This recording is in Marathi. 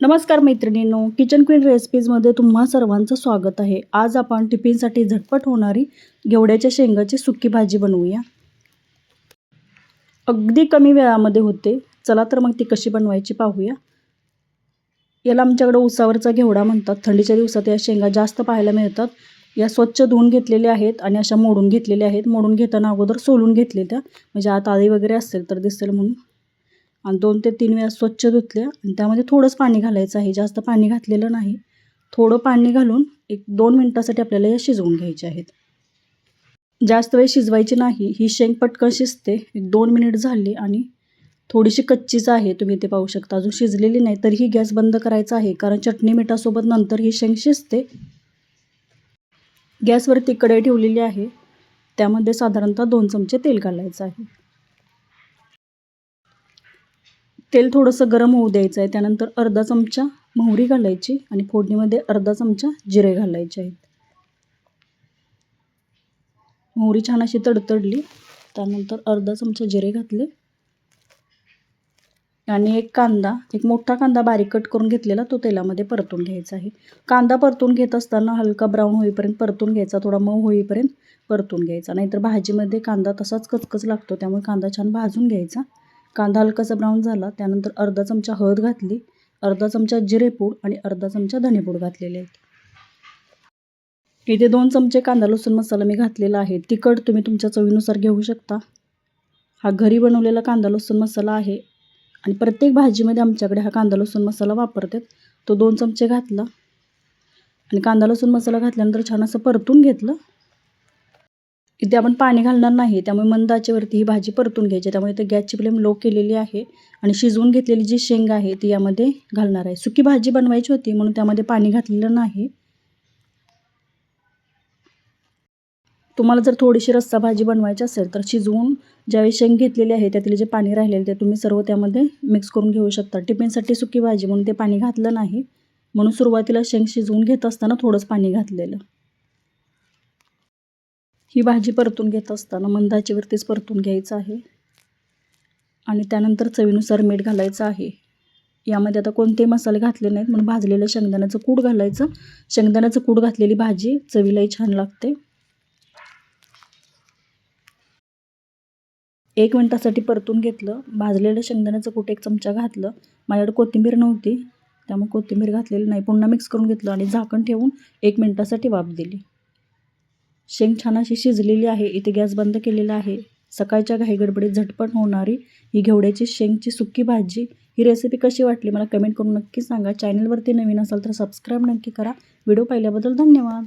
नमस्कार मैत्रिणींनो किचन क्वीन रेसिपीजमध्ये तुम्हा सर्वांचं स्वागत आहे. आज आपण टिफिनसाठी झटपट होणारी घेवड्याच्या शेंगाची सुकी भाजी बनवूया. अगदी कमी वेळामध्ये होते. चला तर मग ती कशी बनवायची पाहूया. याला आमच्याकडं उसावरचा घेवडा म्हणतात. थंडीच्या दिवसात या शेंगा जास्त पाहायला मिळतात. या स्वच्छ धुवून घेतलेल्या आहेत आणि अशा मोडून घेतलेल्या आहेत. मोडून घेताना अगोदर सोलून घेतलेल्या म्हणजे आत आळी वगैरे असेल तर दिसेल म्हणून. आणि दोन ते तीन वेळा स्वच्छ धुतल्या आणि त्यामध्ये थोडंच पाणी घालायचं आहे. जास्त पाणी घातलेलं नाही. थोडं पाणी घालून एक दोन मिनटासाठी आपल्याला या शिजवून घ्यायचे आहेत. जास्त वेळ शिजवायची नाही. ही शेंग पटकन शिजते. एक दोन मिनिट झाली आणि थोडीशी कच्चीच आहे. तुम्ही ते पाहू शकता. अजून शिजलेली नाही. तरीही गॅस बंद करायचा आहे. कारण चटणी मिठासोबत नंतर ही शेंग शिजते. गॅसवरती कढई ठेवलेली आहे. त्यामध्ये साधारणतः दोन चमचे तेल घालायचं आहे. तेल थोडंसं गरम होऊ द्यायचं आहे. त्यानंतर अर्धा चमचा मोहरी घालायची आणि फोडणीमध्ये अर्धा चमचा जिरे घालायचे आहेत. मोहरी छान अशी तडतडली. त्यानंतर अर्धा चमचा जिरे घातले. आणि एक कांदा एक मोठा कांदा बारीक कट करून घेतलेला तो तेलामध्ये परतून घ्यायचा आहे. कांदा परतून घेत असताना हलका ब्राऊन होईपर्यंत परतून घ्यायचा थोडा मऊ होईपर्यंत परतून घ्यायचा. नाहीतर भाजीमध्ये कांदा तसाच कचकच लागतो त्यामुळे कांदा छान भाजून घ्यायचा. कांदा हलकासा ब्राऊन झाला त्यानंतर अर्धा चमचा हळद घातली अर्धा चमचा जिरेपूड आणि अर्धा चमचा धनेपूड घातलेले आहेत. इथे दोन चमचे कांदा लसूण मसाला मी घातलेला आहे. तिखट तुम्ही तुमच्या चवीनुसार घेऊ शकता. हा घरी बनवलेला कांदा लसूण मसाला आहे आणि प्रत्येक भाजीमध्ये आमच्याकडे हा कांदा लसूण मसाला वापरतात. तो दोन चमचे घातला आणि कांदा लसूण मसाला घातल्यानंतर छान असं परतून घेतलं. इथे आपण पाणी घालणार नाही त्यामुळे मंद आचेवरती ही भाजी परतून घ्यायची. त्यामुळे इथे गॅसची फ्लेम लो केलेली आहे आणि शिजवून घेतलेली जी शेंग आहे ती यामध्ये घालणार आहे. सुकी भाजी बनवायची होती म्हणून त्यामध्ये पाणी घातलेलं नाही. तुम्हाला जर थोडीशी रस्सा भाजी बनवायची असेल तर शिजवून ज्यावेळी शेंग घेतलेली आहे त्यातील जे पाणी राहिलेलं ते तुम्ही सर्व त्यामध्ये मिक्स करून घेऊ शकता. टिफिनसाठी सुकी भाजी म्हणून ते पाणी घातलं नाही. म्हणून सुरुवातीला शेंग शिजवून घेत असताना थोडंच पाणी घातलेलं. ही भाजी परतून घेत असताना मंदाचीवरतीच परतून घ्यायचं आहे. आणि त्यानंतर चवीनुसार मीठ घालायचं आहे. यामध्ये आता कोणते मसाले घातले नाहीत म्हणून भाजलेलं शेंगदाण्याचं कूड घालायचं. शेंगदाण्याचं कूड घातलेली भाजी चवीलाही छान लागते. एक मिनटासाठी परतून घेतलं. भाजलेलं शेंगदाण्याचं कूट एक चमचा घातलं. माझ्याकडे कोथिंबीर नव्हती त्यामुळे कोथिंबीर घातलेली नाही. पुन्हा मिक्स करून घेतलं आणि झाकण ठेवून एक मिनटासाठी वाफ दिली. शेंग छान अशी शिजलेली आहे इथे गॅस बंद केलेला आहे. सकाळच्या घाईगडबडीत झटपट होणारी ही घेवड्याची शेंगची सुक्की भाजी. ही रेसिपी कशी वाटली मला कमेंट करून नक्की सांगा. चॅनलवरती नवीन असाल तर सबस्क्राईब नक्की करा. व्हिडिओ पाहिल्याबद्दल धन्यवाद.